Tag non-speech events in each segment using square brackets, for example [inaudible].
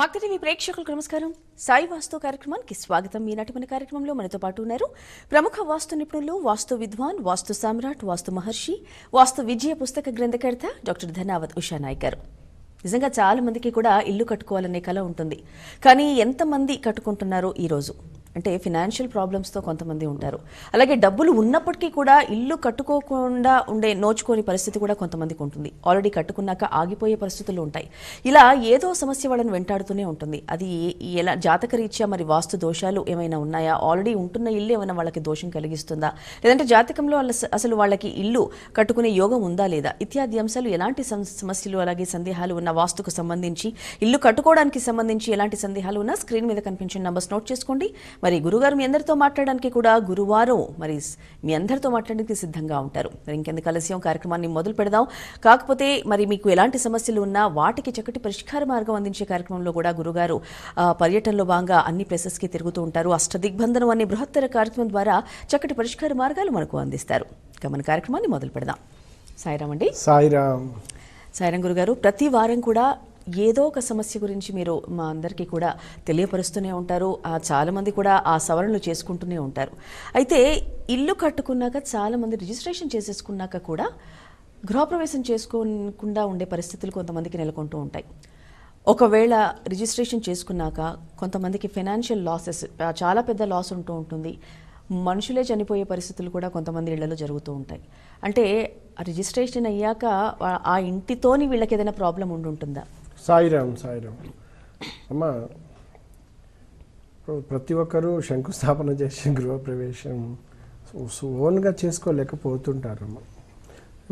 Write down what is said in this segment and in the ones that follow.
భక్తి ప్రేక్షకులకు నమస్కారం. సాయి వాస్తు కార్యక్రమానికి స్వాగతం. ఈనాటి మన కార్యక్రమంలో మనతో పాటు ఉన్నారు ప్రముఖ వాస్తు నిపుణులు వాస్తు విద్వాన్ వాస్తు సామ్రాట్ వాస్తు మహర్షి వాస్తు విజయ పుస్తక గ్రంథకర్త డాక్టర్ ధనావత్ ఉషా నాయక్ గారు. నిజంగా చాలా మందికి కూడా ఇల్లు కట్టుకోవాలనే కళ ఉంటుంది. కానీ ఎంతమంది కట్టుకుంటున్నారో ఈరోజు అంటే ఫినాన్షియల్ ప్రాబ్లమ్స్తో కొంతమంది ఉంటారు. అలాగే డబ్బులు ఉన్నప్పటికీ కూడా ఇల్లు కట్టుకోకుండా ఉండే నోచుకోని పరిస్థితి కూడా కొంతమందికి ఉంటుంది. ఆల్రెడీ కట్టుకున్నాక ఆగిపోయే పరిస్థితులు ఉంటాయి. ఇలా ఏదో సమస్య వాళ్ళని వెంటాడుతూనే ఉంటుంది. అది ఎలా ఎలా జాతకరీత్యా మరి వాస్తు దోషాలు ఏమైనా ఉన్నాయా? ఆల్రెడీ ఉంటున్న ఇల్లు ఏమైనా వాళ్ళకి దోషం కలిగిస్తుందా? లేదంటే జాతకంలో వాళ్ళ స- అసలు వాళ్ళకి ఇల్లు కట్టుకునే యోగం ఉందా లేదా? ఇత్యాది అంశాలు ఎలాంటి సం- సమస్యలు అలాగే సందేహాలు ఉన్న వాస్తుకు సంబంధించి ఇల్లు కట్టుకోవడానికి సంబంధించి ఎలాంటి సందేహాలు ఉన్నా స్క్రీన్ మీద కనిపించిన నంబర్స్ నోట్ చేసుకోండి. మరి గురుగారు మీ అందరితో మాట్లాడడానికి కూడా గురువారం మరి మీ అందరితో మాట్లాడడానికి సిద్ధంగా ఉంటారు. మరి ఇంకెందుకు ఆలస్యం? కార్యక్రమాన్ని మొదలు పెడదాం. కాకపోతే మరి మీకు ఎలాంటి సమస్యలు ఉన్నా వాటికి చక్కటి పరిష్కార మార్గం అందించే కార్యక్రమంలో కూడా గురుగారు పర్యటనలో భాగంగా అన్ని ప్లేసెస్కి తిరుగుతూ ఉంటారు. అష్టదిగ్బంధనం అనే బృహత్తర కార్యక్రమం ద్వారా చక్కటి పరిష్కార మార్గాలు మనకు అందిస్తారు. ఇక మన కార్యక్రమాన్ని మొదలు పెడదాం. సాయిరామ్. అండి సాయిరామ్ సాయిరం గురుగారు ప్రతి వారం కూడా ఏదో ఒక సమస్య గురించి మీరు మా అందరికీ కూడా తెలియపరుస్తూనే ఉంటారు. చాలామంది కూడా ఆ సవరణలు చేసుకుంటూనే ఉంటారు. అయితే ఇల్లు కట్టుకున్నాక చాలామంది రిజిస్ట్రేషన్ చేసేసుకున్నాక కూడా గృహప్రవేశం చేసుకోకుండా ఉండే పరిస్థితులు కొంతమందికి నెలకొంటూ ఉంటాయి. ఒకవేళ రిజిస్ట్రేషన్ చేసుకున్నాక కొంతమందికి ఫైనాన్షియల్ లాసెస్ చాలా పెద్ద లాస్ ఉంటూ ఉంటుంది. మనుషులే చనిపోయే పరిస్థితులు కూడా కొంతమంది ఇళ్ళలో జరుగుతూ ఉంటాయి. అంటే రిజిస్ట్రేషన్ అయ్యాక ఆ- ఇంటితోని వీళ్ళకి ఏదైనా ప్రాబ్లం ఉండుంటుందా? సాయిరామ్ సాయిరామ్. అమ్మ ఇప్పుడు ప్రతి ఒక్కరూ శంకుస్థాపన చేసి గృహప్రవేశం ఓన్గా చేసుకోలేకపోతుంటారమ్మ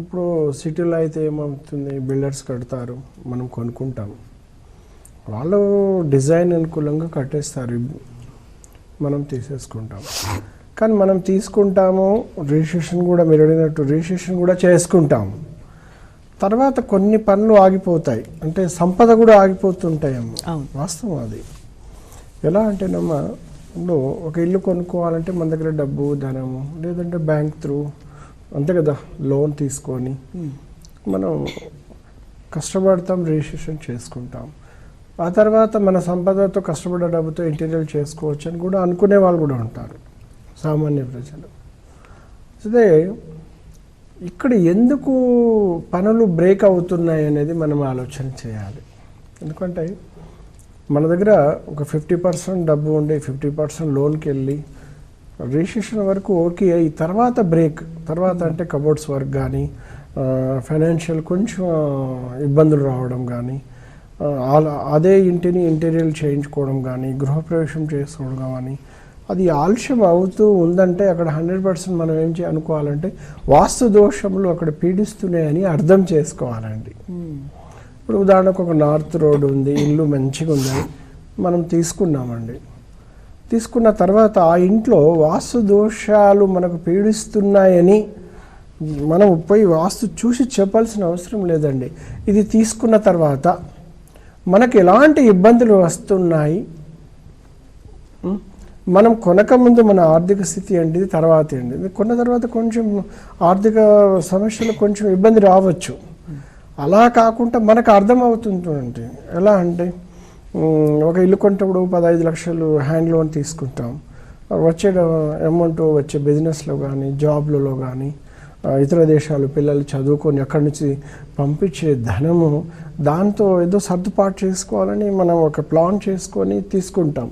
ఇప్పుడు సిటీలో అయితే ఏమవుతుంది బిల్డర్స్ కడతారు మనం కొనుక్కుంటాం. వాళ్ళు డిజైన్ అనుకూలంగా కట్టేస్తారు మనం తీసేసుకుంటాం. కానీ మనం తీసుకుంటాము రిజిస్ట్రేషన్ కూడా మీరు అడిగినట్టు రిజిస్ట్రేషన్ కూడా చేసుకుంటాము తర్వాత కొన్ని పనులు ఆగిపోతాయి. అంటే సంపద కూడా ఆగిపోతుంటాయమ్మ. వాస్తవం అది. ఎలా అంటేనమ్మా ఇప్పుడు ఒక ఇల్లు కొనుక్కోవాలంటే మన దగ్గర డబ్బు ధనము లేదంటే బ్యాంక్ త్రూ అంతే కదా లోన్ తీసుకొని మనం కష్టపడతాం రిజిస్ట్రేషన్ చేసుకుంటాం. ఆ తర్వాత మన సంపదతో కష్టపడ్డ డబ్బుతో ఇంటీరియర్ చేసుకోవచ్చు అని కూడా అనుకునే వాళ్ళు కూడా ఉంటారు. సామాన్య ప్రజలు. అదే ఇక్కడ ఎందుకు పనులు బ్రేక్ అవుతున్నాయి అనేది మనం ఆలోచన చేయాలి. ఎందుకంటే మన దగ్గర ఒక ఫిఫ్టీ పర్సెంట్ డబ్బు ఉండి ఫిఫ్టీ పర్సెంట్ లోన్కి వెళ్ళి రిజిస్ట్రేషన్ వరకు ఓకే అయ్యి తర్వాత బ్రేక్ తర్వాత అంటే కబోర్డ్స్ వర్క్ కానీ ఫైనాన్షియల్ కొంచెం ఇబ్బందులు రావడం కానీ అదే ఇంటిని ఇంటీరియర్ చేయించుకోవడం కానీ గృహప్రవేశం చేసుకోవడం కానీ అది ఆలస్యం అవుతూ ఉందంటే అక్కడ హండ్రెడ్ పర్సెంట్ మనం ఏం అనుకోవాలంటే వాస్తు దోషములు అక్కడ పీడిస్తున్నాయని అర్థం చేసుకోవాలండి. ఇప్పుడు ఉదాహరణకు ఒక నార్త్ రోడ్ ఉంది ఇల్లు మంచిగా ఉంది మనం తీసుకున్నామండి. తీసుకున్న తర్వాత ఆ ఇంట్లో వాస్తు దోషాలు మనకు పీడిస్తున్నాయని మనం పోయి వాస్తు చూసి చెప్పాల్సిన అవసరం లేదండి. ఇది తీసుకున్న తర్వాత మనకు ఎలాంటి ఇబ్బందులు వస్తున్నాయి? మనం కొనక ముందు మన ఆర్థిక స్థితి ఏంటిది తర్వాత అండి ఇది కొన్న తర్వాత కొంచెం ఆర్థిక సమస్యలు కొంచెం ఇబ్బంది రావచ్చు. అలా కాకుండా మనకు అర్థం అవుతుందండి ఎలా అంటే ఒక ఇల్లు కొంటప్పుడు పదహైదు లక్షలు హ్యాండ్ లోన్ తీసుకుంటాం. వచ్చే అమౌంట్ వచ్చే బిజినెస్లో కానీ జాబ్లలో కానీ ఇతర దేశాలు పిల్లలు చదువుకొని అక్కడి నుంచి పంపించే ధనము దాంతో ఏదో సర్దుబాటు చేసుకోవాలని మనం ఒక ప్లాన్ చేసుకొని తీసుకుంటాం.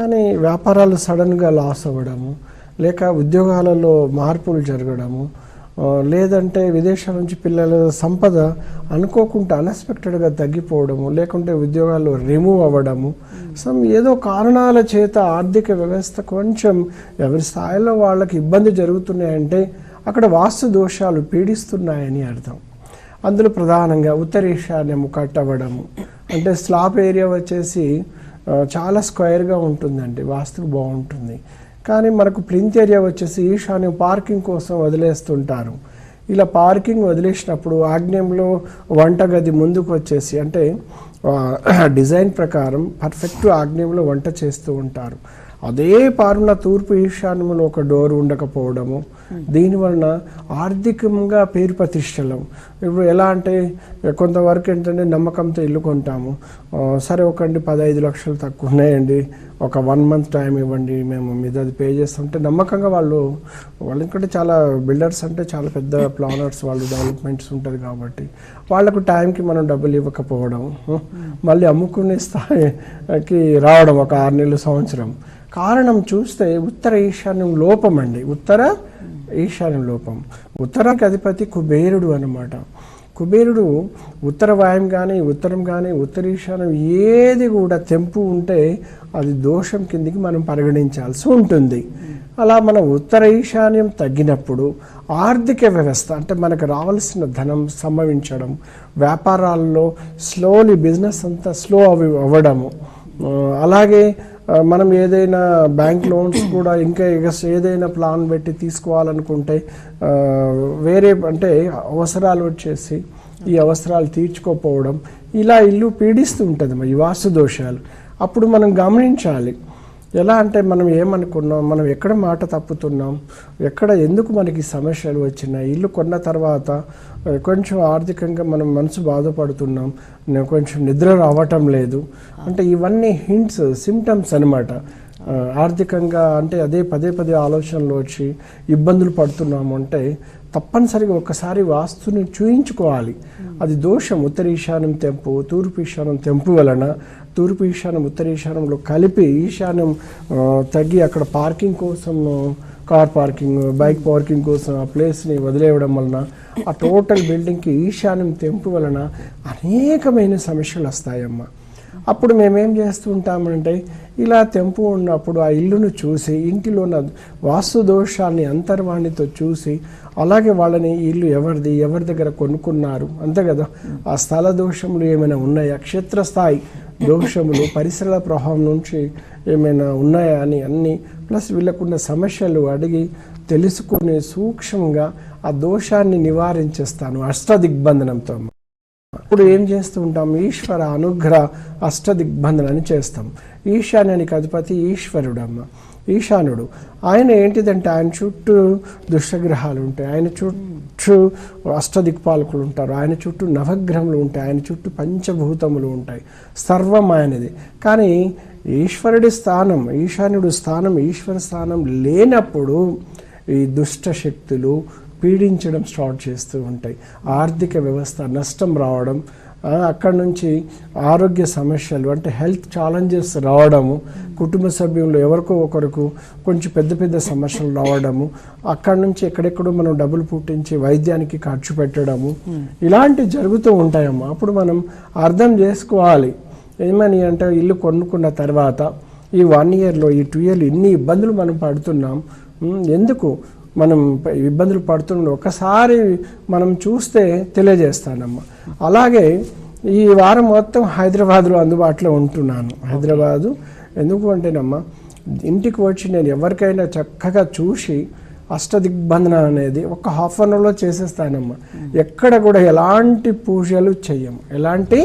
కానీ వ్యాపారాలు సడన్గా లాస్ అవ్వడము లేక ఉద్యోగాలలో మార్పులు జరగడము లేదంటే విదేశాల నుంచి పిల్లల సంపద అనుకోకుండా అన్ఎక్స్పెక్టెడ్గా తగ్గిపోవడము లేకుంటే ఉద్యోగాలు రిమూవ్ అవ్వడము సమ్ ఏదో కారణాల చేత ఆర్థిక వ్యవస్థ కొంచెం ఎవరి స్థాయిలో వాళ్ళకి ఇబ్బంది జరుగుతున్నాయంటే అక్కడ వాస్తు దోషాలు పీడిస్తున్నాయని అర్థం. అందులో ప్రధానంగా ఉత్తర కట్టవడము కట్ అవ్వడము అంటే స్లాబ్ ఏరియా వచ్చేసి చాలా స్క్వేర్గా ఉంటుందండి. వాస్తు బాగుంటుంది. కానీ మనకు ప్లింత్ ఏరియా వచ్చేసి ఈశాన్యం పార్కింగ్ కోసం వదిలేస్తుంటారు. ఇలా పార్కింగ్ వదిలేసినప్పుడు ఆగ్నేయంలో వంటగది ముందుకు వచ్చేసి అంటే డిజైన్ [clears throat] ప్రకారం పర్ఫెక్ట్ ఆగ్నేయంలో వంట చేస్తూ ఉంటారు. అదే పారున తూర్పు ఈశాన్యంలో ఒక డోర్ ఉండకపోవడము. దీనివలన ఆర్థికంగా పేరు ప్రతిష్టలం. ఇప్పుడు ఎలా అంటే కొంతవరకు ఏంటంటే నమ్మకంతో ఇల్లు కొంటాము. సరే ఒకండి పదహైదు లక్షలు తక్కువ ఉన్నాయండి. ఒక వన్ మంత్ టైం ఇవ్వండి మేము మీద అది పే చేస్తుంటే నమ్మకంగా వాళ్ళు వాళ్ళు ఎందుకంటే చాలా బిల్డర్స్ అంటే చాలా పెద్ద ప్లానర్స్ వాళ్ళు డెవలప్మెంట్స్ ఉంటుంది కాబట్టి వాళ్ళకు టైంకి మనం డబ్బులు ఇవ్వకపోవడం మళ్ళీ అమ్ముకునే స్థాయికి రావడం ఒక ఆరు నెలలు సంవత్సరం. కారణం చూస్తే ఉత్తర ఈశాన్యం లోపం అండి. ఉత్తర ఈశాన్యం లోపం. ఉత్తరానికి అధిపతి కుబేరుడు అన్నమాట. కుబేరుడు ఉత్తర వాయం కానీ ఉత్తరం కానీ ఉత్తర ఈశాన్యం ఏది కూడా తెంపు ఉంటే అది దోషం కిందికి మనం పరిగణించాల్సి ఉంటుంది. అలా మనం ఉత్తర ఈశాన్యం తగ్గినప్పుడు ఆర్థిక వ్యవస్థ అంటే మనకు రావాల్సిన ధనం సంభవించడం వ్యాపారాల్లో స్లోలీ బిజినెస్ అంతా స్లో అవి అవ్వడము అలాగే మనం ఏదైనా బ్యాంక్ లోన్స్ కూడా ఇంకా ఏదైనా ప్లాన్ పెట్టి తీసుకోవాలనుకుంటే వేరే అంటే అవసరాలు వచ్చేసి ఈ అవసరాలు తీర్చుకోకపోవడం ఇలా ఇల్లు పీడిస్తూ ఉంటుంది మరి ఈ వాస్తు దోషాలు. అప్పుడు మనం గమనించాలి. ఎలా అంటే మనం ఏమనుకున్నాం? మనం ఎక్కడ మాట తప్పుతున్నాం? ఎక్కడ ఎందుకు మనకి సమస్యలు వచ్చినాయి? ఇల్లు కొన్న తర్వాత కొంచెం ఆర్థికంగా మనం మనసు బాధపడుతున్నాం. కొంచెం నిద్ర రావటం లేదు. అంటే ఇవన్నీ హింట్స్ సిమ్టమ్స్ అనమాట ఆర్థికంగా అంటే అదే పదే పదే ఆలోచనలు వచ్చి ఇబ్బందులు పడుతున్నాము అంటే తప్పనిసరిగా ఒక్కసారి వాస్తుని చూయించుకోవాలి. అది దోషం. ఉత్తర ఈశాన్యం తెంపు తూర్పు ఈశాన్యం తెంపు వలన తూర్పు ఈశాన్యం ఉత్తర ఈశాన్యంలో కలిపి ఈశాన్యం తగ్గి అక్కడ పార్కింగ్ కోసం కార్ పార్కింగ్ బైక్ పార్కింగ్ కోసం ఆ ప్లేస్ని వదిలేయడం వలన ఆ టోటల్ బిల్డింగ్కి ఈశాన్యం తెంపు వలన అనేకమైన సమస్యలు వస్తాయమ్మా. అప్పుడు మేమేం చేస్తూ ఉంటామంటే ఇలా తెంపు ఉన్నప్పుడు ఆ ఇల్లును చూసి ఇంటిలో ఉన్న వాస్తు దోషాన్ని అంతర్వాణితో చూసి అలాగే వాళ్ళని ఇల్లు ఎవరిది ఎవరి దగ్గర కొనుక్కున్నారు అంతే కదా? ఆ స్థల దోషములు ఏమైనా ఉన్నాయా? క్షేత్రస్థాయి. దోషములు పరిసరాల ప్రభావం నుంచి ఏమైనా ఉన్నాయా అని అన్ని ప్లస్ వీళ్ళకున్న సమస్యలు అడిగి తెలుసుకుని సూక్ష్మంగా ఆ దోషాన్ని నివారించేస్తాను అష్టదిగ్బంధనంతో. ఇప్పుడు ఏం చేస్తూ ఉంటాం? ఈశ్వర అనుగ్రహ అష్టదిగ్బంధనాన్ని చేస్తాం. ఈశాన్యానికి అధిపతి ఈశ్వరుడమ్మ. ఈశానుడు. ఆయన ఏంటిదంటే ఆయన చుట్టూ దుష్టగ్రహాలు ఉంటాయి ఆయన చుట్టూ అష్టదిక్పాలకులు ఉంటారు ఆయన చుట్టూ నవగ్రహములు ఉంటాయి. ఆయన చుట్టూ పంచభూతములు ఉంటాయి. సర్వం ఆయనది. కానీ ఈశ్వరుడి స్థానం ఈశాన్యుడు స్థానం ఈశ్వర స్థానం లేనప్పుడు ఈ దుష్ట శక్తులు పీడించడం స్టార్ట్ చేస్తూ ఉంటాయి. ఆర్థిక వ్యవస్థ నష్టం రావడం అక్కడ నుంచి ఆరోగ్య సమస్యలు అంటే హెల్త్ ఛాలెంజెస్ రావడము కుటుంబ సభ్యులు ఎవరికో ఒకరికి కొంచెం పెద్ద పెద్ద సమస్యలు రావడము అక్కడ నుంచి ఎక్కడెక్కడో మనం డబ్బులు పుట్టించి వైద్యానికి ఖర్చు పెట్టడము ఇలాంటివి జరుగుతూ ఉంటాయమ్మా. అప్పుడు మనం అర్థం చేసుకోవాలి. ఏమని అంటే ఇల్లు కొనుక్కున్న తర్వాత ఈ వన్ ఇయర్లో ఈ టూ ఇయర్లో ఇన్ని ఇబ్బందులు మనం పడుతున్నాం. ఎందుకు? మనం ఇబ్బందులు పడుతుండే ఒకసారి మనం చూస్తే తెలియజేస్తానమ్మా. అలాగే ఈ వారం మొత్తం హైదరాబాద్లో అందుబాటులో ఉంటున్నాను. హైదరాబాదు. ఎందుకు అంటేనమ్మా ఇంటికి వచ్చి నేను ఎవరికైనా చక్కగా చూసి అష్టదిగ్బంధన అనేది ఒక హాఫ్ అన్ అవర్లో చేసేస్తానమ్మా. ఎక్కడ కూడా ఎలాంటి పూజలు చెయ్యము. ఎలాంటి?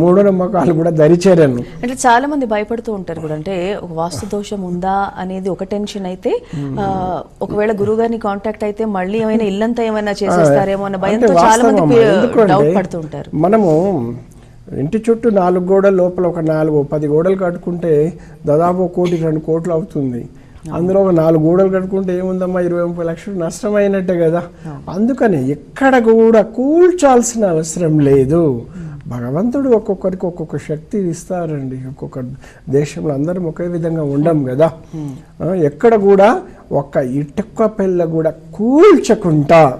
మూఢనమ్మకాలు కూడా దరిచేరను. అంటే చాలా మంది భయపడుతూ ఉంటారు కూడా. అంటే ఒక వాస్తు దోషం ఉందా అనేది ఒక టెన్షన్ అయితే ఒకవేళ గురువు గారిని కాంటాక్ట్ అయితే మళ్ళీ ఏమైనా ఇల్లంతా ఏమైనా చేసేస్తారేమో అన్న భయంతో చాలా మంది డౌట్ పడుతూ ఉంటారు. మనము ఇంటి చుట్టూ నాలుగు గోడల లోపల ఒక నాలుగు పది గోడలు కట్టుకుంటే దాదాపు కోటి రెండు కోట్లు అవుతుంది. అందులో ఒక నాలుగు గోడలు కట్టుకుంటే ఏముందమ్మా ఇరవై ముప్పై లక్షలు నష్టమైనట్టే కదా. అందుకని ఎక్కడ కూడా కూల్చాల్సిన అవసరం లేదు. భగవంతుడు ఒక్కొక్కరికి ఒక్కొక్క శక్తి ఇస్తారండి. ఒక్కొక్క దేశంలో అందరం ఒకే విధంగా ఉండం కదా. ఎక్కడ కూడా ఒక్క ఇటుక పిల్ల కూడా కూల్చకుండా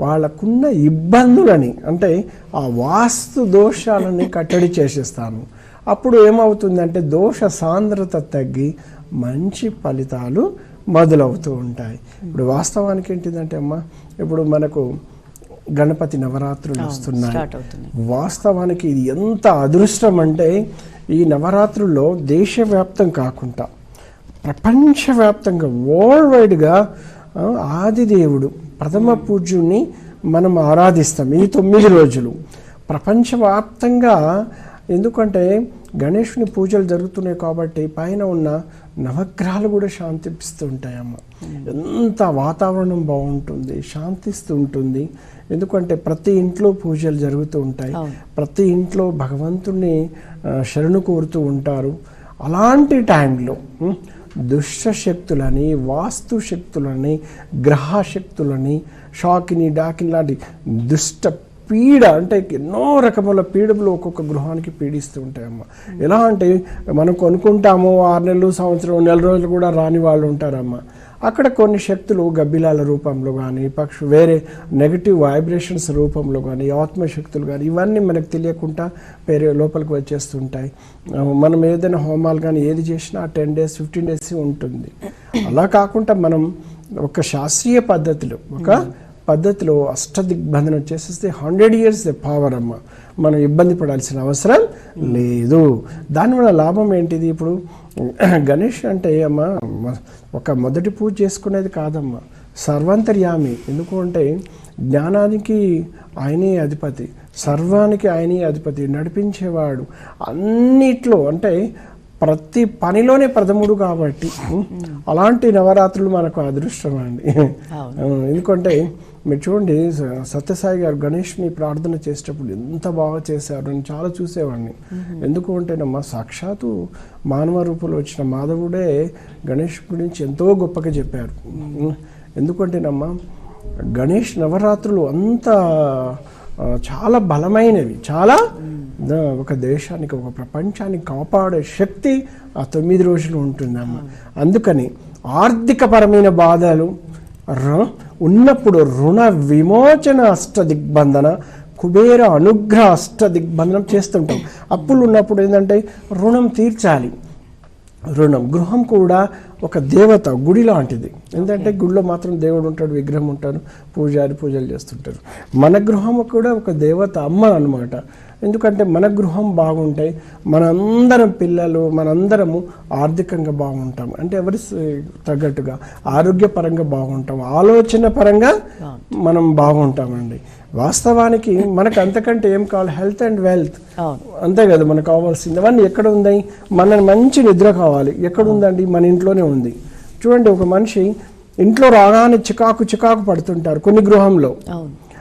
వాళ్ళకున్న ఇబ్బందులని అంటే ఆ వాస్తు దోషాలని కట్టడి చేసేస్తాను అప్పుడు ఏమవుతుందంటే దోష సాంద్రత తగ్గి మంచి ఫలితాలు మొదలవుతూ ఉంటాయి. ఇప్పుడు వాస్తవానికి ఏంటిదంటే అమ్మా ఇప్పుడు మనకు గణపతి నవరాత్రులు వస్తున్నాయి. వాస్తవానికి ఇది ఎంత అదృష్టం అంటే ఈ నవరాత్రుల్లో దేశవ్యాప్తం కాకుండా ప్రపంచవ్యాప్తంగా వరల్డ్ వైడ్గా ఆదిదేవుడు ప్రథమ పూజ్యుణ్ణి మనం ఆరాధిస్తాం. ఈ తొమ్మిది రోజులు. ప్రపంచవ్యాప్తంగా ఎందుకంటే గణేషుని పూజలు జరుగుతున్నాయి కాబట్టి పైన ఉన్న నవగ్రహాలు కూడా శాంతిపిస్తూ ఉంటాయమ్మ ఎంత వాతావరణం బాగుంటుంది శాంతిస్తూ ఉంటుంది. ఎందుకంటే ప్రతి ఇంట్లో పూజలు జరుగుతూ ఉంటాయి. ప్రతి ఇంట్లో భగవంతుణ్ణి శరణు కోరుతూ ఉంటారు. అలాంటి టైంలో దుష్ట శక్తులని వాస్తు శక్తులని గ్రహ శక్తులని షాకిని డాకిని లాంటి దుష్ట పీడ అంటే ఎన్నో రకముల పీడలు ఒక్కొక్క గృహానికి పీడిస్తూ ఉంటాయమ్మ ఎలా అంటే మనం కొనుక్కుంటాము ఆరు నెలలు సంవత్సరం నెల రోజులు కూడా రాని వాళ్ళు ఉంటారమ్మ. అక్కడ కొన్ని శక్తులు గబ్బిలాల రూపంలో కానీ పక్షు వేరే నెగటివ్ వైబ్రేషన్స్ రూపంలో కానీ ఆత్మశక్తులు కానీ ఇవన్నీ మనకు తెలియకుండా పేరే లోపలికి వచ్చేస్తుంటాయి. మనం ఏదైనా హోమాలు కానీ ఏది చేసినా టెన్ డేస్ ఫిఫ్టీన్ డేస్ ఉంటుంది. అలా కాకుండా మనం ఒక శాస్త్రీయ పద్ధతిలో ఒక పద్ధతిలో అష్టదిగ్బంధనం చేసేస్తే హండ్రెడ్ ఇయర్స్ పవర్ అమ్మ. మనం ఇబ్బంది పడాల్సిన అవసరం లేదు. దానివల్ల లాభం ఏంటిది ఇప్పుడు? గణేష్ అంటే అమ్మ ఒక మొదటి పూజ చేసుకునేది కాదమ్మా. సర్వాంతర్యామి. ఎందుకు అంటే జ్ఞానానికి ఆయనే అధిపతి. సర్వానికి ఆయనే అధిపతి. నడిపించేవాడు. అన్నిట్లో అంటే ప్రతి పనిలోనే ప్రథముడు కాబట్టి. అలాంటి నవరాత్రులు మనకు అదృష్టం అండి. ఎందుకంటే మీరు చూడండి సత్యసాయి గారు గణేష్ని ప్రార్థన చేసేటప్పుడు ఎంత బాగా చేశారు నేను చాలా చూసేవాడిని. ఎందుకు అంటేనమ్మా సాక్షాత్తు మానవ రూపంలో వచ్చిన మాధవుడే గణేష్ గురించి ఎంతో గొప్పగా చెప్పారు. ఎందుకంటేనమ్మా గణేష్ నవరాత్రులు అంత చాలా బలమైనవి. చాలా ఒక దేశానికి ఒక ప్రపంచానికి కాపాడే శక్తి ఆ తొమ్మిది రోజులు ఉంటుందమ్మ. అందుకని ఆర్థికపరమైన బాధలు ర- ఉన్నప్పుడు రుణ విమోచన అష్ట దిగ్బంధన కుబేర అనుగ్రహ అష్ట దిగ్బంధనం చేస్తుంటాం. అప్పులు ఉన్నప్పుడు ఏంటంటే రుణం తీర్చాలి. రుణం గృహం కూడా ఒక దేవత గుడి లాంటిది. ఎందుకంటే గుడిలో మాత్రం దేవుడు ఉంటాడు విగ్రహం ఉంటాడు పూజారి పూజలు చేస్తుంటారు. మన గృహం కూడా ఒక దేవత అమ్మ అన్నమాట. ఎందుకంటే మన గృహం బాగుంటాయి మనందరం పిల్లలు మనందరము ఆర్థికంగా బాగుంటాం అంటే ఎవరి తగ్గట్టుగా ఆరోగ్యపరంగా బాగుంటాం ఆలోచన పరంగా మనం బాగుంటామండి. వాస్తవానికి మనకు అంతకంటే ఏం కావాలి? Health and wealth. అంతే కదా మనకు కావాల్సింది. అవన్నీ ఎక్కడ ఉన్నాయి? మన మంచి నిద్ర కావాలి. ఎక్కడ ఉందండి? మన ఇంట్లోనే ఉంది. చూడండి ఒక మనిషి ఇంట్లో రాగానే చికాకు చికాకు పడుతుంటారు కొన్ని గృహంలో.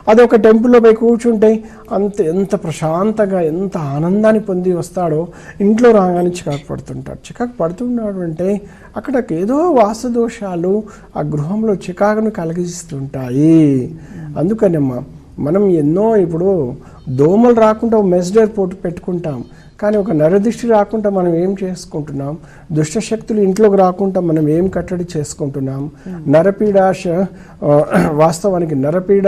అదొక టెంపుల్లో పోయి కూర్చుంటే అంత ఎంత ప్రశాంతంగా ఎంత ఆనందాన్ని పొంది వస్తాడో ఇంట్లో రాగానే చికాకు పడుతుంటాడు. చికాకు పడుతున్నాడు అంటే అక్కడ ఏదో వాసదోషాలు ఆ గృహంలో చికాకును కలిగిస్తుంటాయి. అందుకనమ్మా మనం ఎన్నో ఇప్పుడు దోమలు రాకుండా మెస్డర్ పోటు పెట్టుకుంటాం. కానీ ఒక నరదృష్టి రాకుండా మనం ఏం చేసుకుంటున్నాం? దుష్ట శక్తులు ఇంట్లోకి రాకుండా మనం ఏం కట్టడి చేసుకుంటున్నాం? నరపీడ వాస్తవానికి నరపీడ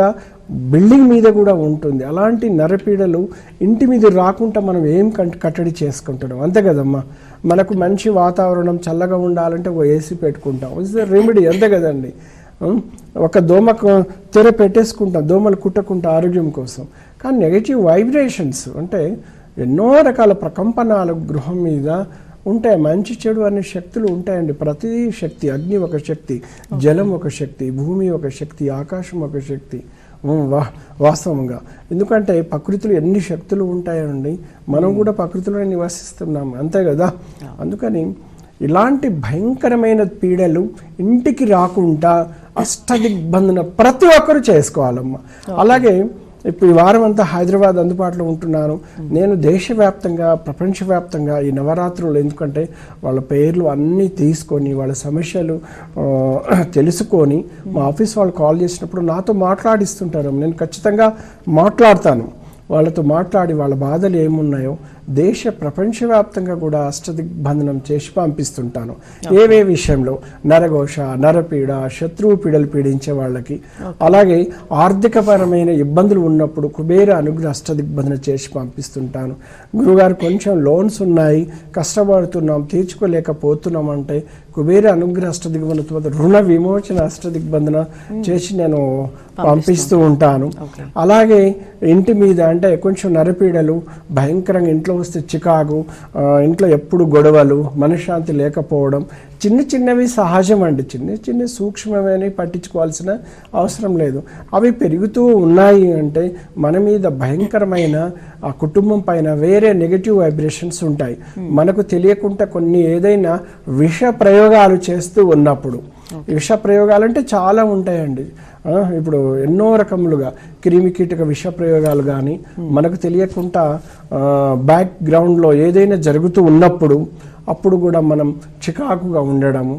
బిల్డింగ్ మీద కూడా ఉంటుంది. అలాంటి నరపీడలు ఇంటి మీద రాకుండా మనం ఏం కట్టడి చేసుకుంటున్నాం? అంతే కదమ్మా. మనకు మంచి వాతావరణం చల్లగా ఉండాలంటే ఒక ఏసీ పెట్టుకుంటాం. ఇట్స్ రెమెడీ అంతే కదండి. ఒక దోమ తెర పెట్టేసుకుంటాం. దోమలు కుట్టకుండా ఆరోగ్యం కోసం. కానీ నెగటివ్ వైబ్రేషన్స్ అంటే ఎన్నో రకాల ప్రకంపనాలు గృహం మీద ఉంటాయి. మంచి చెడు అనే శక్తులు ఉంటాయండి. ప్రతి శక్తి అగ్ని ఒక శక్తి జలం ఒక శక్తి భూమి ఒక శక్తి ఆకాశం ఒక శక్తి. వా వాస్తవంగా. ఎందుకంటే ప్రకృతిలో ఎన్ని శక్తులు ఉంటాయండి మనం కూడా ప్రకృతిలో నివసిస్తున్నాం. అంతే కదా? అందుకని ఇలాంటి భయంకరమైన పీడలు ఇంటికి రాకుండా అష్టదిగ్బంధన ప్రతి ఒక్కరు చేసుకోవాలమ్మా. అలాగే ఇప్పుడు ఈ వారం అంతా హైదరాబాద్ అందుబాటులో ఉంటున్నాను. నేను దేశవ్యాప్తంగా ప్రపంచవ్యాప్తంగా ఈ నవరాత్రులు ఎందుకంటే వాళ్ళ పేర్లు అన్నీ తీసుకొని వాళ్ళ సమస్యలు తెలుసుకొని మా ఆఫీస్ వాళ్ళు కాల్ చేసినప్పుడు నాతో మాట్లాడిస్తుంటారు. నేను ఖచ్చితంగా మాట్లాడతాను. వాళ్ళతో మాట్లాడి వాళ్ళ బాధలు ఏమున్నాయో దేశ ప్రపంచవ్యాప్తంగా కూడా అష్టదిగ్బంధనం చేసి పంపిస్తుంటాను. ఏవే విషయంలో? నరఘోష నరపీడ శత్రువు పీడలు పీడించే వాళ్ళకి. అలాగే ఆర్థికపరమైన ఇబ్బందులు ఉన్నప్పుడు కుబేర అనుగ్రహ అష్టదిగ్బంధన చేసి పంపిస్తుంటాను. గురుగారు కొంచెం లోన్స్ ఉన్నాయి. కష్టపడుతున్నాం తీర్చుకోలేకపోతున్నాం అంటే కుబేర అనుగ్రహ అష్టదిగ్బంధన రుణ విమోచన అష్టదిగ్బంధన చేసి నేను పంపిస్తూ ఉంటాను. అలాగే ఇంటి మీద అంటే కొంచెం నరపీడలు భయంకరంగా ఇంట్లో వస్తే చికాకు ఇంట్లో ఎప్పుడు గొడవలు మనశ్శాంతి లేకపోవడం చిన్న చిన్నవి సహజం అండి. చిన్న చిన్న సూక్ష్మమని పట్టించుకోవాల్సిన అవసరం లేదు. అవి పెరుగుతూ ఉన్నాయి అంటే మన మీద భయంకరమైన ఆ కుటుంబం పైన వేరే నెగటివ్ వైబ్రేషన్స్ ఉంటాయి. మనకు తెలియకుండా కొన్ని ఏదైనా విష ప్రయోగాలు చేస్తూ ఉన్నప్పుడు. ఈ విష ప్రయోగాలు అంటే చాలా ఉంటాయండి. ఇప్పుడు ఎన్నో రకములుగా క్రిమికీటక విష ప్రయోగాలు కానీ మనకు తెలియకుండా బ్యాక్ గ్రౌండ్లో ఏదైనా జరుగుతూ ఉన్నప్పుడు అప్పుడు కూడా మనం చికాకుగా ఉండడము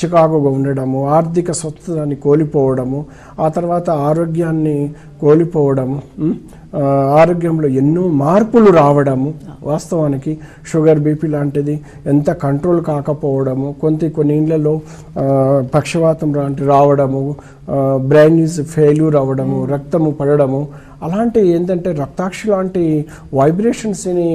చికాకుగా ఉండడము ఆర్థిక స్వస్థతని కోల్పోవడము ఆ తర్వాత ఆరోగ్యాన్ని కోల్పోవడము ఆరోగ్యంలో ఎన్నో మార్పులు రావడము. వాస్తవానికి షుగర్ బీపీ లాంటిది ఎంత కంట్రోల్ కాకపోవడము కొంత కొన్ని ఇండ్లలో ఆ, పక్షవాతం లాంటి రావడము బ్రెయిన్ ఈజ్ ఫెయిల్యూర్ అవ్వడము రక్తము పడడము. అలాంటి ఏంటంటే రక్తాక్షి లాంటి వైబ్రేషన్స్ని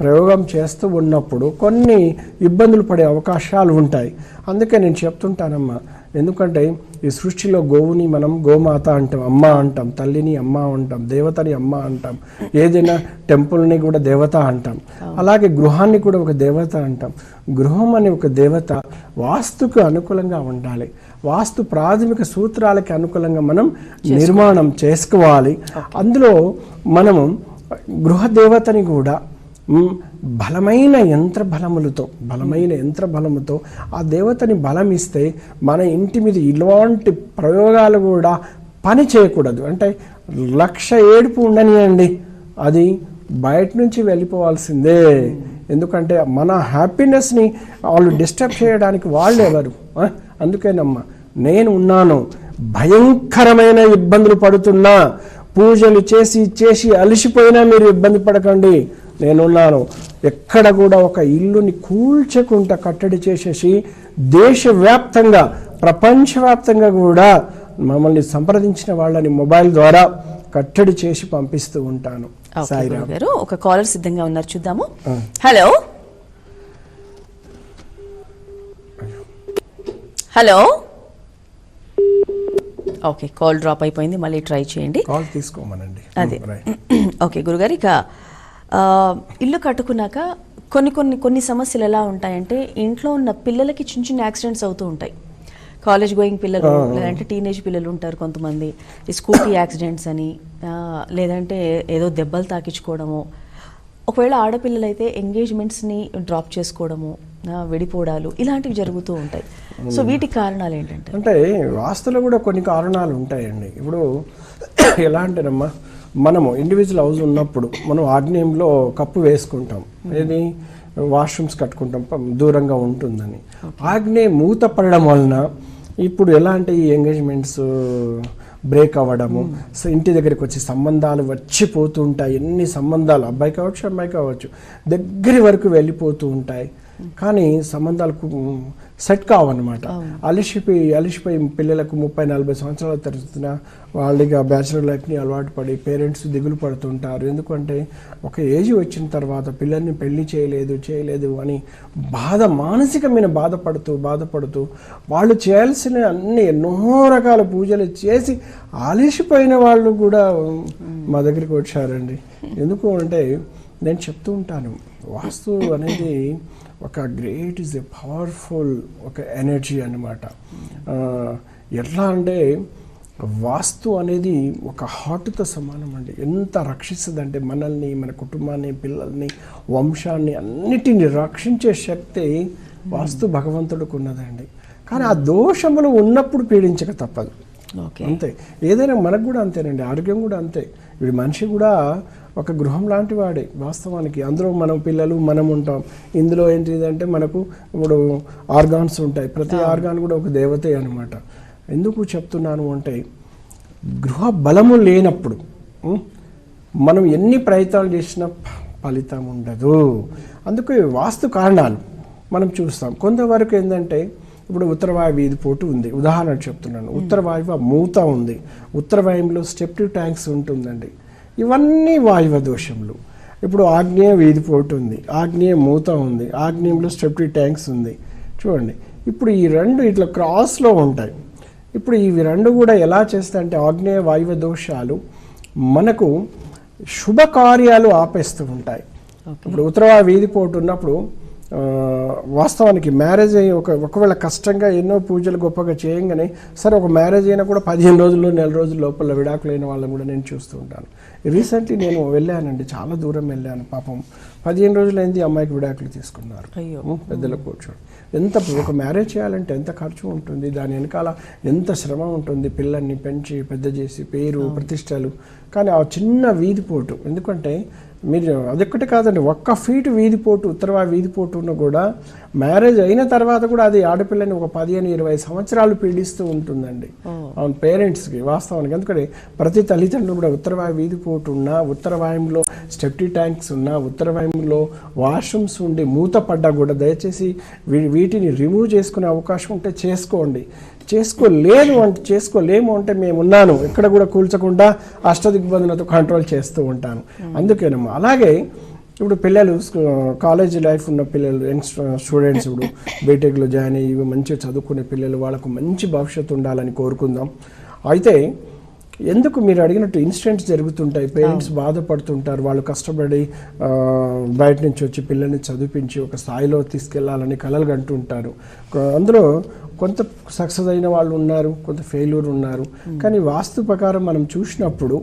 ప్రయోగం చేస్తూ ఉన్నప్పుడు కొన్ని ఇబ్బందులు పడే అవకాశాలు ఉంటాయి. అందుకే నేను చెప్తుంటానమ్మా. ఎందుకంటే ఈ సృష్టిలో గోవుని మనం గోమాత అంటాం అమ్మ అంటాం తల్లిని అమ్మ అంటాం దేవతని అమ్మ అంటాం ఏదైనా టెంపుల్ని కూడా దేవత అంటాం. అలాగే గృహాన్ని కూడా ఒక దేవత అంటాం. గృహం అనే ఒక దేవత వాస్తుకు అనుకూలంగా ఉండాలి. వాస్తు ప్రాథమిక సూత్రాలకి అనుకూలంగా మనం నిర్మాణం చేసుకోవాలి. అందులో మనము గృహ దేవతని కూడా బలమైన యంత్ర బలములతో బలమైన యంత్ర బలముతో ఆ దేవతని బలం ఇస్తే మన ఇంటి మీద ఇలాంటి ప్రయోగాలు కూడా పని చేయకూడదు. అంటే లక్ష ఏడుపు ఉండనియండి. అది బయట నుంచి వెళ్ళిపోవాల్సిందే. ఎందుకంటే మన హ్యాపీనెస్ని వాళ్ళు డిస్టర్బ్ చేయడానికి వాళ్ళు ఎవరు? అందుకేనమ్మా నేను ఉన్నాను. భయంకరమైన ఇబ్బందులు పడుతున్నా. పూజలు చేసి చేసి అలసిపోయినా మీరు ఇబ్బంది పడకండి. నేనున్నాను. ఎక్కడ కూడా ఒక ఇల్లుని కూల్చకుండా కట్టడి చేసేసి దేశవ్యాప్తంగా ప్రపంచవ్యాప్తంగా కూడా మమ్మల్ని సంప్రదించిన వాళ్ళని మొబైల్ ద్వారా కట్టడి చేసి పంపిస్తూ ఉంటాను. గురుగారు ఒక కాలర్ సిద్ధంగా ఉన్నారు చూద్దాము. Hello? Hello? Okay call drop అయిపోయింది మళ్ళీ ట్రై చేయండి. కాల్ తీసుకోమనండి. అదే. ఓకే గురుగారు ఇక ఇల్లు కట్టుకున్నాక కొన్ని కొన్ని కొన్ని సమస్యలు ఎలా ఉంటాయంటే ఇంట్లో ఉన్న పిల్లలకి చిన్న చిన్న యాక్సిడెంట్స్ అవుతూ ఉంటాయి. కాలేజ్ గోయింగ్ పిల్లలు లేదంటే టీనేజ్ పిల్లలు ఉంటారు కొంతమంది. ఈ స్కూటీ యాక్సిడెంట్స్ అని లేదంటే ఏదో దెబ్బలు తాకించుకోవడము. ఒకవేళ ఆడపిల్లలు అయితే ఎంగేజ్మెంట్స్ని డ్రాప్ చేసుకోవడము విడిపోవడాలు ఇలాంటివి జరుగుతూ ఉంటాయి. సో వీటికి కారణాలు ఏంటంటే? అంటే వాస్తులో కూడా కొన్ని కారణాలు ఉంటాయండి. ఇప్పుడు [coughs] ఎలా అంటేనమ్మా మనము ఇండివిజువల్ హౌస్ ఉన్నప్పుడు మనం ఆగ్నేయంలో కప్పు వేసుకుంటాం. ఏది? వాష్రూమ్స్ కట్టుకుంటాం. దూరంగా ఉంటుందని. ఆగ్నేయ మూత పడడం వలన ఇప్పుడు ఎలాంటి ఎంగేజ్మెంట్స్ బ్రేక్ అవ్వడము సో ఇంటి దగ్గరికి వచ్చి సంబంధాలు వచ్చిపోతూ ఉంటాయి ఎన్ని సంబంధాలు? అబ్బాయి కావచ్చు అమ్మాయి కావచ్చు. దగ్గరి వరకు వెళ్ళిపోతూ ఉంటాయి. కానీ సంబంధాలకు సెట్ కావన్నమాట. అలిసిపోయి అలిసిపోయి పిల్లలకు ముప్పై నలభై సంవత్సరాల తరచున వాళ్ళకి బ్యాచులర్ లైఫ్ని అలవాటు పడి పేరెంట్స్ దిగులు పడుతుంటారు. ఎందుకంటే ఒక ఏజ్ వచ్చిన తర్వాత పిల్లల్ని పెళ్ళి చేయలేదు చేయలేదు అని బాధ మానసికమైన బాధపడుతూ బాధపడుతూ వాళ్ళు చేయాల్సిన అన్ని ఎన్నో రకాల పూజలు చేసి ఆలిసిపోయిన వాళ్ళు కూడా మా దగ్గరికి వచ్చారండి. ఎందుకు అంటే నేను చెప్తూ ఉంటాను వాస్తు అనేది ఒక గ్రేట్ ఇస్ ఎ పవర్ఫుల్ ఒక ఎనర్జీ అనమాట ఎట్లా అంటే వాస్తు అనేది ఒక హార్ట్తో సమానం అండి. ఎంత రక్షిస్తుందంటే మనల్ని మన కుటుంబాన్ని పిల్లల్ని వంశాన్ని అన్నిటిని రక్షించే శక్తి వాస్తు భగవంతుడికి ఉన్నదండి కానీ ఆ దోషములు ఉన్నప్పుడు పీడించక తప్పదు. అంతే. ఏదైనా మనకు కూడా అంతేనండి. ఆరోగ్యం కూడా అంతే. ఇప్పుడు మనిషి కూడా ఒక గృహం లాంటి వాడే వాస్తవానికి. అందులో మనం పిల్లలు మనం ఉంటాం. ఇందులో ఏంటిదంటే మనకు ఇప్పుడు ఆర్గాన్స్ ఉంటాయి. ప్రతి ఆర్గాన్ కూడా ఒక దేవతే అనమాట ఎందుకు చెప్తున్నాను అంటే గృహ బలము లేనప్పుడు మనం ఎన్ని ప్రయత్నాలు చేసినా ఫలితం ఉండదు. అందుకే వాస్తు కారణాలు మనం చూస్తాం. కొంతవరకు ఏంటంటే ఇప్పుడు ఉత్తర వాయు వీధి పోటు ఉంది. ఉదాహరణ చెప్తున్నాను. ఉత్తర వాయువు మూత ఉంది. ఉత్తర వాయువులో స్టెప్టివ్ ట్యాంక్స్ ఉంటుందండి. ఇవన్నీ వాయువ దోషములు. ఇప్పుడు ఆగ్నేయ వీధి పోటు ఉంది ఆగ్నేయ మూత ఉంది ఆగ్నేయంలో స్టెప్టివ్ ట్యాంక్స్ ఉంది. చూడండి ఇప్పుడు ఈ రెండు ఇట్లా క్రాస్లో ఉంటాయి. ఇప్పుడు ఇవి రెండు కూడా ఎలా చేస్తాయంటే ఆగ్నేయ వాయువ దోషాలు మనకు శుభకార్యాలు ఆపేస్తూ ఉంటాయి. ఇప్పుడు ఉత్తరవా వీధి పోటు ఉన్నప్పుడు వాస్తవానికి మ్యారేజ్ అయ్యి ఒక ఒకవేళ కష్టంగా ఎన్నో పూజలు గొప్పగా చేయంగానే సరే ఒక మ్యారేజ్ అయినా కూడా పదిహేను రోజుల్లో నెల రోజుల లోపల విడాకులైన వాళ్ళని కూడా నేను చూస్తూ ఉంటాను. రీసెంట్లీ నేను వెళ్ళానండి చాలా దూరం వెళ్ళాను పాపం. పదిహేను రోజులైంది అమ్మాయికి విడాకులు తీసుకున్నారు. పెద్దల కూర్చోండి. ఎంత ఒక మ్యారేజ్ చేయాలంటే ఎంత ఖర్చు ఉంటుంది దాని వెనకాల ఎంత శ్రమ ఉంటుంది పిల్లల్ని పెంచి పెద్ద చేసి పేరు ప్రతిష్టలు. కానీ ఆ చిన్న వీధిపోటు ఎందుకంటే మీరు అదొక్కటి కాదండి ఒక్క ఫీట్ వీధిపోటు ఉత్తరవా వీధిపోటును కూడా మ్యారేజ్ అయిన తర్వాత కూడా అది ఆడపిల్లని ఒక పదిహేను ఇరవై సంవత్సరాలు పీడిస్తూ ఉంటుందండి. అవును పేరెంట్స్కి వాస్తవానికి. ఎందుకంటే ప్రతి తల్లిదండ్రులు కూడా ఉత్తరవాయు వీధిపోటు ఉన్నా ఉత్తరవాయంలో స్టెప్టీ ట్యాంక్స్ ఉన్నా ఉత్తరవాయంలో వాష్రూమ్స్ ఉండి మూత పడ్డా కూడా దయచేసి వీ- వీటిని రిమూవ్ చేసుకునే అవకాశం ఉంటే చేసుకోండి. చేసుకోలేదు అంటే చేసుకోలేము అంటే మేము ఉన్నాను ఎక్కడ కూడా కూల్చకుండా అష్టదిగ్బంధనతో కంట్రోల్ చేస్తూ ఉంటాను. అందుకేనమ్మా అలాగే ఇప్పుడు పిల్లలు కాలేజీ కాలేజ్ లైఫ్ ఉన్న పిల్లలు యంగ్ స్టూడెంట్స్ ఇప్పుడు బీటెక్లో జాయిన్ అయ్యి మంచిగా చదువుకునే పిల్లలు వాళ్ళకు మంచి భవిష్యత్తు ఉండాలని కోరుకుందాం. అయితే ఎందుకు మీరు అడిగినట్టు ఇన్సిడెంట్స్ జరుగుతుంటాయి పేరెంట్స్ బాధపడుతుంటారు వాళ్ళు కష్టపడి బయట నుంచి వచ్చి పిల్లల్ని చదివించి ఒక స్థాయిలో తీసుకెళ్ళాలని కలలు కంటుంటారు అందులో కొంత సక్సెస్ అయిన వాళ్ళు ఉన్నారు కొంత ఫెయిల్యూర్ ఉన్నారు. కానీ వాస్తు ప్రకారం మనం చూసినప్పుడు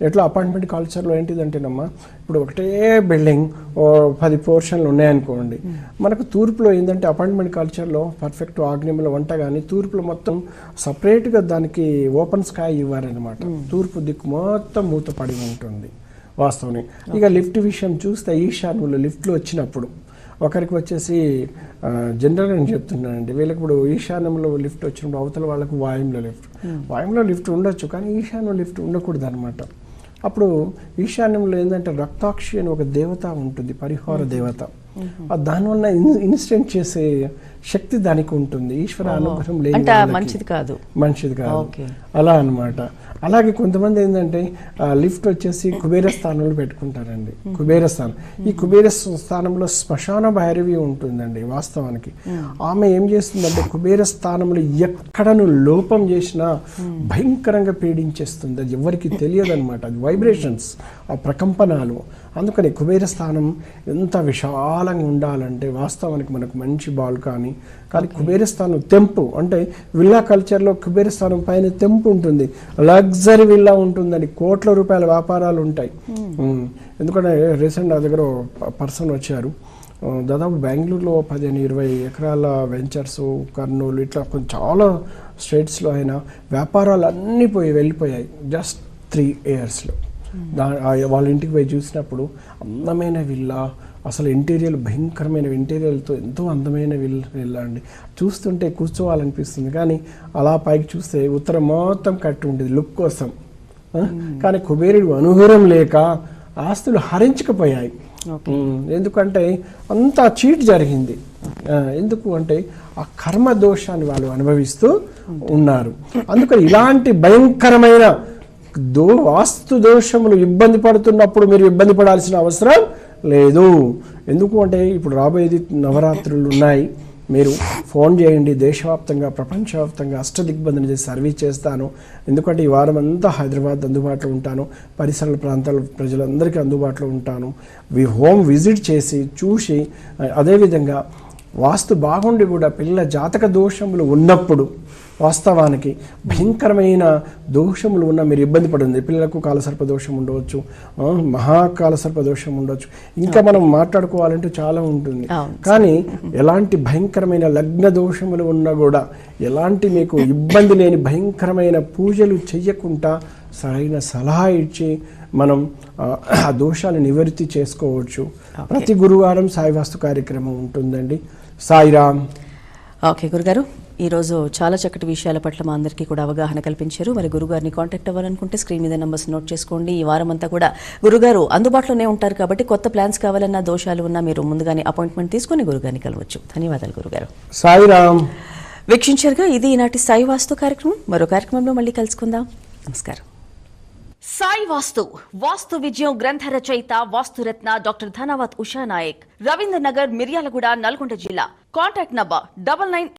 ఎట్లా అపార్ట్మెంట్ కల్చర్లో ఏంటిదంటేనమ్మా ఇప్పుడు ఒకటే బిల్డింగ్ ఓ పది పోర్షన్లు ఉన్నాయనుకోండి మనకు తూర్పులో ఏంటంటే అపార్ట్మెంట్ కల్చర్లో పర్ఫెక్ట్ ఆగ్నేయంలో వంట కానీ తూర్పులో మొత్తం సపరేట్గా దానికి ఓపెన్ స్కై ఇవ్వారనమాట తూర్పు దిక్కు మొత్తం మూతపడి ఉంటుంది వాస్తవమే. ఇక లిఫ్ట్ విషయం చూస్తే ఈశాన్యంలో లిఫ్ట్లు వచ్చినప్పుడు ఒకరికి వచ్చేసి ఆ, జనరల్గా నేను చెప్తున్నానండి వీళ్ళకి ఇప్పుడు ఈశాన్యంలో లిఫ్ట్ వచ్చినప్పుడు అవతల వాళ్ళకు వాయుంలో లిఫ్ట్. వాయుంలో లిఫ్ట్ ఉండొచ్చు కానీ ఈశాన్యం లిఫ్ట్ ఉండకూడదు అనమాట అప్పుడు ఈశాన్యంలో ఏంటంటే రక్తాక్షి అని ఒక దేవత ఉంటుంది పరిహార దేవత. ఆ దానివల్ల ఇన్- ఇన్స్టెంట్ చేసే శక్తి దానికి ఉంటుంది. ఈశ్వర అనుగ్రహం వాళ్ళకి. మంచిది కాదు. మంచిది కాదు. అలా అన్నమాట. అలాగే కొంతమంది ఏంటంటే లిఫ్ట్ వచ్చేసి కుబేర స్థానంలో పెట్టుకుంటారండి. కుబేర స్థానం. ఈ కుబేర స్థానంలో శ్మశాన భైరవి ఉంటుందండి వాస్తవానికి. ఆమె ఏం చేస్తుందంటే కుబేర స్థానంలో ఎక్కడను లోపం చేసినా భయంకరంగా పీడించేస్తుంది. అది ఎవరికి తెలియదు అనమాట అది వైబ్రేషన్స్ ఆ ప్రకంపనాలు. అందుకని కుబేర స్థానం ఎంత విశాలంగా ఉండాలంటే వాస్తవానికి మనకు మంచి బాల్ కానీ కానీ కుబేర స్థానం తెంపు అంటే విల్లా కల్చర్లో కుబేర స్థానం పైన తెంపు ఉంటుంది. లగ్జరీ విల్లా ఉంటుందని కోట్ల రూపాయల వ్యాపారాలు ఉంటాయి. ఉమ్. ఎందుకంటే రీసెంట్ నా దగ్గర పర్సన్ వచ్చారు. దాదాపు బెంగళూరులో పదిహేను ఇరవై ఎకరాల వెంచర్స్ కర్నూలు ఇట్లా కొంచెం చాలా స్టేట్స్లో అయినా వ్యాపారాలు అన్నీ పోయి వెళ్ళిపోయాయి. జస్ట్ త్రీ ఇయర్స్లో. దా వాళ్ళ ఇంటికి పోయి చూసినప్పుడు అందమైన విల్లా అసలు ఇంటీరియర్ భయంకరమైన ఇంటీరియర్తో ఎంతో అందమైన విల్ విల్లా అండి. చూస్తుంటే కూర్చోవాలనిపిస్తుంది కానీ అలా పైకి చూస్తే ఉత్తరం మొత్తం కట్టి ఉండేది లుక్ కోసం? కానీ కుబేరుడు అనుభవం లేక ఆస్తులు హరించకపోయాయి. ఎందుకంటే అంతా చీట్ జరిగింది. ఎందుకు అంటే ఆ కర్మ దోషాన్ని వాళ్ళు అనుభవిస్తూ ఉన్నారు. అందుకని ఇలాంటి భయంకరమైన దో వాస్తు దోషములు ఇబ్బంది పడుతున్నప్పుడు మీరు ఇబ్బంది పడాల్సిన అవసరం లేదు. ఎందుకు అంటే ఇప్పుడు రాబోయేది నవరాత్రులు ఉన్నాయి. మీరు ఫోన్ చేయండి దేశవ్యాప్తంగా ప్రపంచవ్యాప్తంగా అష్టదిగ్బంధన చేసి సర్వీస్ చేస్తాను. ఎందుకంటే ఈ వారం అంతా హైదరాబాద్ అందుబాటులో ఉంటాను. పరిసర ప్రాంతాల ప్రజలందరికీ అందుబాటులో ఉంటాను. వి హోమ్ విజిట్ చేసి చూసి అదేవిధంగా వాస్తు బాగుండి కూడా పిల్లల జాతక దోషములు ఉన్నప్పుడు వాస్తవానికి భయంకరమైన దోషములు ఉన్న మీరు ఇబ్బంది పడింది పిల్లలకు కాలసర్ప దోషం ఉండవచ్చు మహాకాలసర్ప దోషం ఉండవచ్చు. ఇంకా మనం మాట్లాడుకోవాలంటే చాలా ఉంటుంది. కానీ ఎలాంటి భయంకరమైన లగ్న దోషములు ఉన్నా కూడా ఎలాంటి మీకు ఇబ్బంది లేని భయంకరమైన పూజలు చెయ్యకుండా సరైన సలహా ఇచ్చి మనం ఆ, దోషాలు నివృత్తి చేసుకోవచ్చు. ప్రతి గురువారం సాయి వాస్తు కార్యక్రమం ఉంటుందండి. సాయిరామ్. ఓకే గురుగారు. ఈరోజు చాలా చక్కటి విషయాల పట్ల మా అందరికీ కూడా అవగాహన కల్పించారు. మరి గురుగారిని కాంటాక్ట్ అవ్వాలనుకుంటే స్క్రీన్ మీద నెంబర్స్ నోట్ చేసుకోండి. ఈ వారం అంతా కూడా గురుగారు అందుబాటులోనే ఉంటారు కాబట్టి కొత్త ప్లాన్స్ కావాలన్నా దోషాలు ఉన్నా మీరు ముందుగానే అపాయింట్మెంట్ తీసుకుని గురుగారిని కలవచ్చు. ధన్యవాదాలు గురుగారు. సాయిరామ్. వీక్షించారుగా ఇది ఈనాటి సాయి వాస్తు కార్యక్రమం. మరో కార్యక్రమంలో మళ్ళీ కలుసుకుందాం. నమస్కారం. సాయి వాస్తు వాస్తు విజయం గ్రంథ రచయిత వాస్తురత్న డాక్టర్ ధనావత్ ఉషా నాయక్. రవీంద్ర నగర్ మిర్యాలగూడ నల్గొండ జిల్లా. Contact number double nine